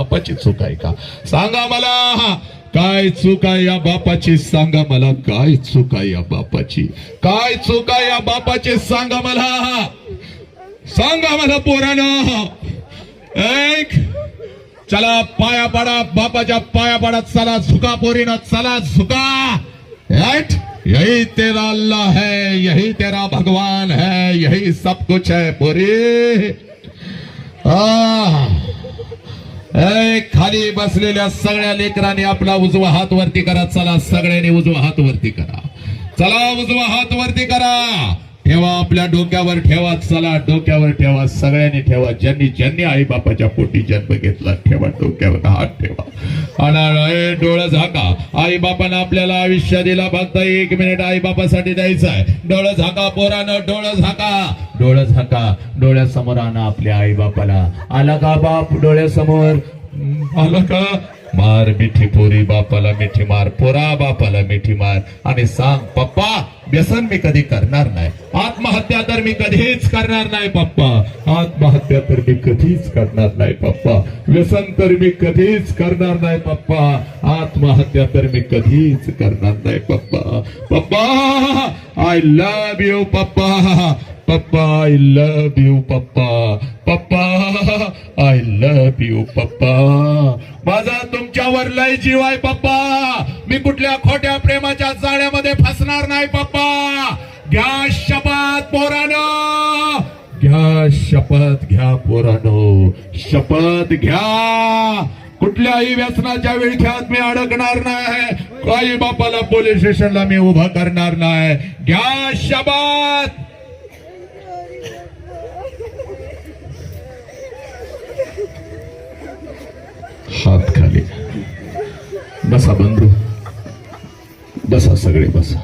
बापाची चूक आहे का? सांगा मला. काय चूक आहे या बापाची? सांगा मला. काय चूक आहे या बापाची? काय चूक आहे या बापाची? सांगा मला. सांगा मला पोरानं. एक. चला पाया पडा. बापाच्या पाया पडा. चला झुका पोरीनं. चला झुका. राईट यही तेरा अल्लाह है यही तेरा भगवान है यही सब कुछ है पोरी. आ. खाली बसलेल्या सगळ्या लेकरांनी आपला उजवा हात वरती करा. चला सगळ्यांनी उजवा हात वरती करा. चला उजवा हात वरती करा. ठेवा आपल्या डोक्यावर ठेवा चला डोक्यावर ठेवा सगळ्यांनी ठेवा. ज्यांनी ज्यांनी आई बापाच्या पोटी जन्म घेतला ठेवा डोक्यावर हात ठेवा. आणि डोळं झाका. आई बापानं आपल्याला आयुष्य दिला फक्त एक मिनिट आई बापासाठी द्यायचं आहे डोळं झाका पोरानं डोळं झाका. डोळं झाका डोळ्यासमोर आणा आपल्या आई बापाला आला का बाप डोळ्यासमोर? आलं आला का? मार मिठी पोरी बापाला मिठी मार पोरा बापाला मिठी मार. आणि सांग पप्पा व्यसन मी कधी करणार नाही. आत्महत्या तर मी कधीच करणार नाही पप्पा. आत्महत्या तर मी कधीच करणार नाही पप्पा. व्यसन तर मी कधीच करणार नाही पप्पा. आत्महत्या तर मी कधीच करणार नाही पप्पा. पप्पा आय लव्ह यू पप्पा. पप्पा आय लव्ह यू पप्पा. पप्पा आय लव्ह यू पप्पा. माझा तुमच्यावर लय जीव आहे पप्पा. मी कुठल्या खोट्या प्रेमाच्या जाळ्यामध्ये फसणार नाही पप्पा. घ्या शपथ पोरानो. घ्या शपथ घ्या पोरानो. शपथ घ्या. कुठल्याही व्यसनाच्या विळख्यात मी अडकणार नाही. काही बापाला पोलीस स्टेशनला मी उभा करणार नाही. घ्या शपथ हात खाली बसा बंधू. बसा सगळे बसा.